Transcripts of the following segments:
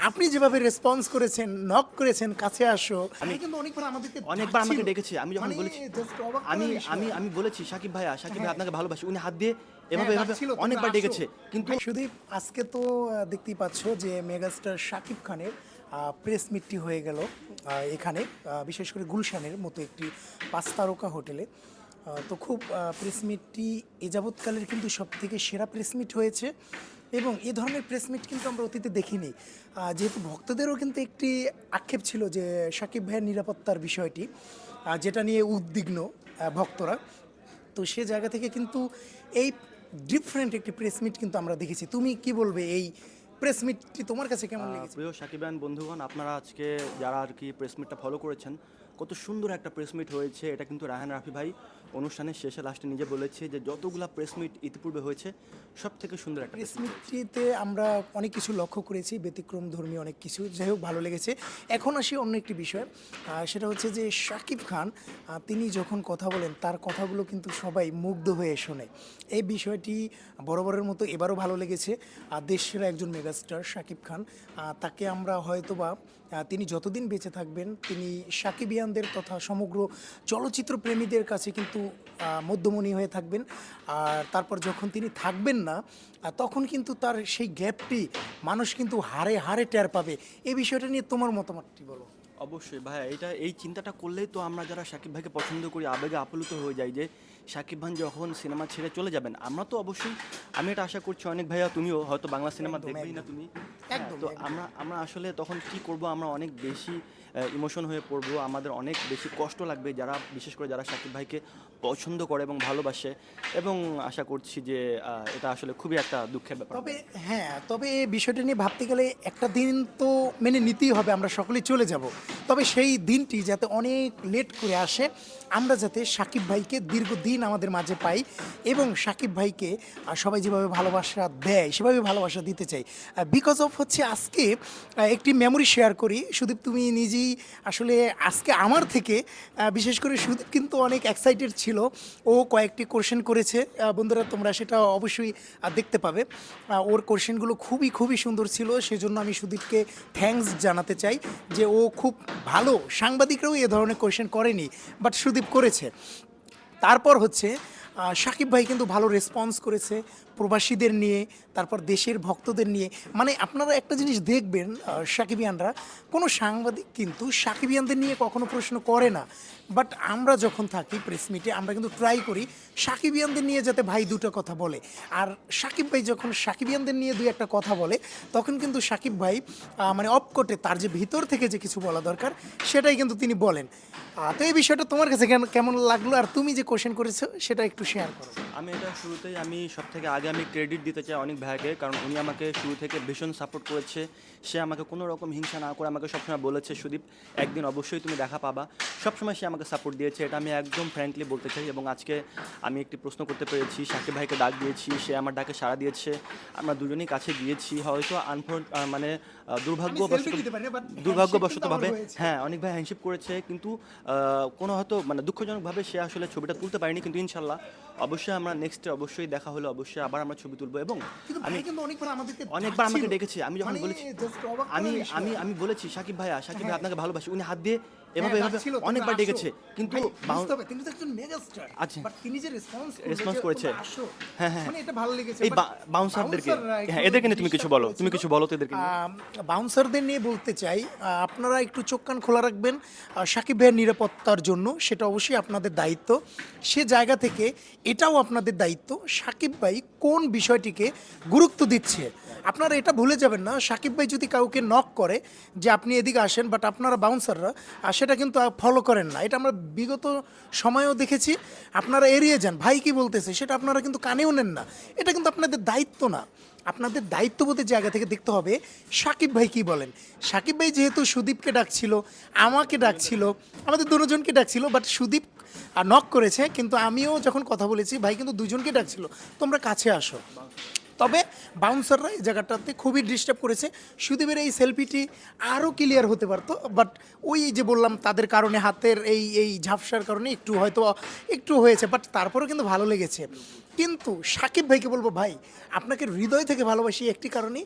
আপনি যেভাবে রেসপন্স করেছেন নক করেছেন কাছে আসো আমি কিন্তু অনেকবার আমাদেরকে অনেকবার আমাকে ডেকেছে আমি যখন মানে বলেছি আমি আমি আমি বলেছি সাকিব ভাইয়া সাকিব ভাই হ্যাঁ। আপনাকে ভালোবাসি। উনি হাত দিয়ে এভাবে হ্যাঁ, এভাবে অনেকবার ডেকেছে। কিন্তু সুদীপ আজকে তো দেখতেই পাচ্ছ যে মেগাস্টার শাকিব খানের প্রেস মিটটি হয়ে গেল এখানে বিশেষ করে গুলশানের মতো একটি পাঁচ তারকা হোটেলে। তো খুব প্রেসমিটটি এ যাবৎকালের কিন্তু সব থেকে সেরা প্রেসমিট হয়েছে এবং এ ধরনের প্রেসমিট কিন্তু আমরা অতীতে দেখিনি। যেহেতু ভক্তদেরও কিন্তু একটি আক্ষেপ ছিল যে শাকিব ভাইয়ের নিরাপত্তার বিষয়টি যেটা নিয়ে উদ্বিগ্ন ভক্তরা। তো সে জায়গা থেকে কিন্তু এই ডিফারেন্ট একটি প্রেসমিট কিন্তু আমরা দেখেছি। তুমি কি বলবে এই প্রেসমিটটি তোমার কাছে কেমন লেগেছে? প্রিয় সাকিবান বন্ধুগণ আপনারা আজকে যারা আর কি প্রেসমিটটা ফলো করেছেন কত সুন্দর একটা প্রেসমিট হয়েছে এটা কিন্তু রাহান রাফি ভাই অনুষ্ঠানের শেষে লাস্টে নিজে বলেছে যে যতগুলা প্রেস মিট ইতিপূর্বে হয়েছে সব থেকে সুন্দর একটা প্রেস মিটটিতে আমরা অনেক কিছু লক্ষ্য করেছি ব্যতিক্রম ধর্মী অনেক কিছু। যাই হোক ভালো লেগেছে। এখন আসি অন্য একটি বিষয় সেটা হচ্ছে যে শাকিব খান তিনি যখন কথা বলেন তার কথাগুলো কিন্তু সবাই মুগ্ধ হয়ে শোনে। এই বিষয়টি বরাবরের মতো এবারও ভালো লেগেছে। আর দেশের একজন মেগাস্টার শাকিব খান তাকে আমরা হয়তোবা তিনি যতদিন বেঁচে থাকবেন তিনি সাকিবিয়ানদের তথা সমগ্র চলচ্চিত্র প্রেমীদের কাছে কিন্তু আহ, মধ্যমণি হয়ে থাকবেন। আর তারপর যখন তিনি থাকবেন না তখন কিন্তু তার সেই গ্যাপটি মানুষ কিন্তু হারে হারে টের পাবে। এই বিষয়টা নিয়ে তোমার মতামতটি বলো। অবশ্যই ভাই এটা এই চিন্তাটা করলেই তো আমরা যারা সাকিব ভাইকে পছন্দ করি আবেগে আপ্লুত হয়ে যাই যে সাকিব ভাই যখন সিনেমা ছেড়ে চলে যাবেন আমরা তো অবশ্যই আমি এটা আশা করছি অনেক ভাইয়া তুমিও হয়তো বাংলা সিনেমা দেখবেই না তুমি। হ্যাঁ, তো আমরা আমরা আসলে তখন কি করব আমরা অনেক বেশি ইমোশন হয়ে পড়ব। আমাদের অনেক বেশি কষ্ট লাগবে যারা, বিশেষ করে যারা সাকিব ভাইকে পছন্দ করে এবং ভালোবাসে। এবং আশা করছি যে এটা আসলে খুবই একটা দুঃখের ব্যাপার। তবে হ্যাঁ তবে এই বিষয়টা নিয়ে ভাবতে গেলে একটা দিন তো মেনে নিতেই হবে, আমরা সকলেই চলে যাব। তবে সেই দিনটি যাতে অনেক লেট করে আসে, আমরা যাতে সাকিব ভাইকে দীর্ঘদিন আমাদের মাঝে পাই এবং সাকিব ভাইকে সবাই যেভাবে ভালোবাসা দেয়, সেভাবে ভালোবাসা দিতে চাই। বিকজ অফ হচ্ছে আজকে একটি মেমোরি শেয়ার করি। সুদীপ, তুমি নিজেই আসলে আজকে আমার থেকে বিশেষ করে সুদীপ কিন্তু অনেক এক্সাইটেড ছিল। ও কয়েকটি কোশ্চেন করেছে। বন্ধুরা, তোমরা সেটা অবশ্যই দেখতে পাবে। ওর কোশ্চেনগুলো খুবই খুবই সুন্দর ছিল। সেজন্য আমি সুদীপকে থ্যাঙ্কস জানাতে চাই যে ও খুব ভালো। সাংবাদিকরাও এ ধরনের কোশ্চেন করেনি বাট সুদীপ করেছে। তারপর হচ্ছে সাকিব ভাই কিন্তু ভালো রেসপন্স করেছে। প্রবাসীদের নিয়ে, তারপর দেশের ভক্তদের নিয়ে। মানে আপনারা একটা জিনিস দেখবেন সাকিবিয়ানরা, কোনো সাংবাদিক কিন্তু সাকিবিয়ানদের নিয়ে কখনো প্রশ্ন করে না। বাট আমরা যখন থাকি প্রেস মিটে, আমরা কিন্তু ট্রাই করি সাকিবিয়ানদের নিয়ে যাতে ভাই দুটো কথা বলে। আর সাকিব ভাই যখন সাকিবিয়ানদের নিয়ে দুই একটা কথা বলে, তখন কিন্তু সাকিব ভাই মানে অপকটে তার যে ভিতর থেকে যে কিছু বলা দরকার, সেটাই কিন্তু তিনি বলেন। তো এই বিষয়টা তোমার কাছে কেমন লাগল? আর তুমি যে কোশ্চেন করেছ, সেটা একটু শেয়ার করো। আমি এটা শুরুতেই আমি সব থেকে আগে আমি ক্রেডিট দিতে চাই অনেক ভাইকে কারণ উনি আমাকে শুরু থেকে ভীষণ সাপোর্ট করেছে সে আমাকে কোনো রকম হিংসা না করে আমাকে সবসময় বলেছে সুদীপ একদিন অবশ্যই তুমি দেখা পাবা সবসময় সে আমাকে সাপোর্ট দিয়েছে এটা আমি একদম ফ্র্যাঙ্কলি বলতে চাই এবং আজকে আমি একটি প্রশ্ন করতে পেরেছি সাকিব ভাইকে ডাক দিয়েছি সে আমার ডাকে সাড়া দিয়েছে আমরা দুজনেই কাছে গিয়েছি হয়তো আনফর মানে দুর্ভাগ্যবশত দুর্ভাগ্যবশতভাবে। হ্যাঁ অনেক ভাই হ্যান্ডশিপ করেছে কিন্তু কোনো হয়তো মানে দুঃখজনকভাবে সে আসলে ছবিটা তুলতে পারেনি কিন্তু ইনশাল্লাহ অবশ্যই আমরা নেক্সটে অবশ্যই দেখা হলো অবশ্যই আবার আমরা ছবি তুলবো এবং আমি কিন্তু অনেকবার আমাদেরকে অনেকবার আমাকে দেখেছি ডেকেছে আমি যখন মানে বলেছি আমি আমি আমি বলেছি সাকিব ভাইয়া সাকিব ভাই হ্যাঁ। আপনাকে ভালোবাসি। উনি হাত দিয়ে এভাবে হ্যাঁ, এভাবে অনেকবার ডেকেছে। কিন্তু তিনি তো একজন মেগাস্টার আচ্ছা। বাট তিনি যে রেসপন্স Response করেছে। হ্যাঁ হ্যাঁ। মানে এটা ভালো লেগেছে এই বাউন্সারদেরকে হ্যাঁ এদেরকে নিয়ে তুমি কিছু বলো তুমি কিছু বলো তো এদেরকে বাউন্সারদের নিয়ে বলতে চাই আপনারা একটু চোখ কান খোলা রাখবেন আহ, সাকিব ভাইয়ের নিরাপত্তার জন্য সেটা অবশ্যই আপনাদের দায়িত্ব। সে জায়গা থেকে এটাও আপনাদের দায়িত্ব সাকিব ভাই কোন বিষয়টিকে গুরুত্ব দিচ্ছে। আপনারা এটা ভুলে যাবেন না সাকিব ভাই যদি কাউকে নক করে যে আপনি এদিকে আসেন বাট আপনারা বাউন্সাররা সেটা কিন্তু ফলো করেন না। এটা আমরা বিগত সময়েও দেখেছি। আপনারা এড়িয়ে যান। ভাই কি বলতেছে সেটা আপনারা কিন্তু কানেও নেন না। এটা কিন্তু আপনাদের দায়িত্ব না। আপনাদের দায়িত্ববোধের জায়গা থেকে দেখতে হবে সাকিব ভাই কি বলেন। সাকিব ভাই যেহেতু সুদীপকে ডাকছিল, আমাকে ডাকছিল, আমাদের দুজনকে ডাকছিল বাট সুদীপ নক করেছে। কিন্তু আমিও যখন কথা বলেছি, ভাই কিন্তু দুজনকে ডাকছিল। তোমরা কাছে আসো। তবে বাউন্সাররা এই জায়গাটাতে খুবই ডিস্টার্ব করেছে। সুদীপের এই সেলফিটি আরও ক্লিয়ার হতে পারতো বাট ওই যে বললাম, তাদের কারণে হাতের এই এই ঝাপসার কারণে একটু হয়তো, একটু হয়েছে বাট তারপরেও কিন্তু ভালো লেগেছে। কিন্তু সাকিব ভাইকে বলব, ভাই, আপনাকে হৃদয় থেকে ভালোবাসি একটি কারণে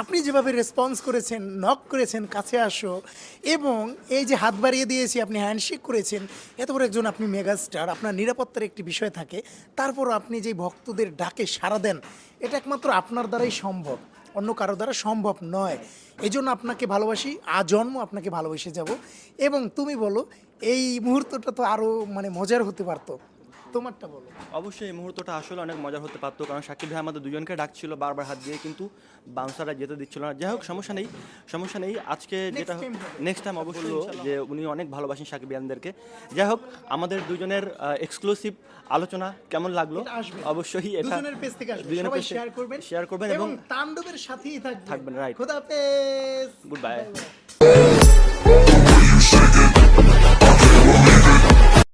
আপনি যেভাবে রেসপন্স করেছেন নক করেছেন, কাছে আসো এবং এই যে হাত বাড়িয়ে দিয়েছি, আপনি হ্যান্ডশেক করেছেন, এত বড় একজন আপনি মেগাস্টার আপনার নিরাপত্তার একটি বিষয় থাকে। তারপরও আপনি যে ভক্তদের ডাকে সাড়া দেন, এটা একমাত্র আপনার দ্বারাই সম্ভব, অন্য কারও দ্বারা সম্ভব নয়। এই জন্য আপনাকে ভালোবাসি আজন্ম আপনাকে ভালোবেসে যাব এবং তুমি বলো, এই মুহূর্তটা তো আরও মানে মজার হতে পারতো। তোমারটা বলো। অবশ্যই এই মুহূর্তটা আসলে অনেক মজার হতে পারতো কারণ সাকিব ভাই আমাদের দুজনকে ডাকছিল বারবার হাত দিয়ে কিন্তু বাউন্সাররা যেতে দিচ্ছিল না। যাই হোক সমস্যা নেই সমস্যা নেই। আজকে যেটা নেক্সট টাইম অবশ্যই যে উনি অনেক ভালোবাসেন সাকিব ইয়ানদেরকে। যাই হোক আমাদের দুজনের এক্সক্লুসিভ আলোচনা কেমন লাগল? অবশ্যই এটা দুজনের পেজ থেকে আসবে। সবাই শেয়ার করবেন। শেয়ার করবেন এবং তাণ্ডবের সাথেই থাকবেন। থাকবেন, right. খোদাফেজ good bye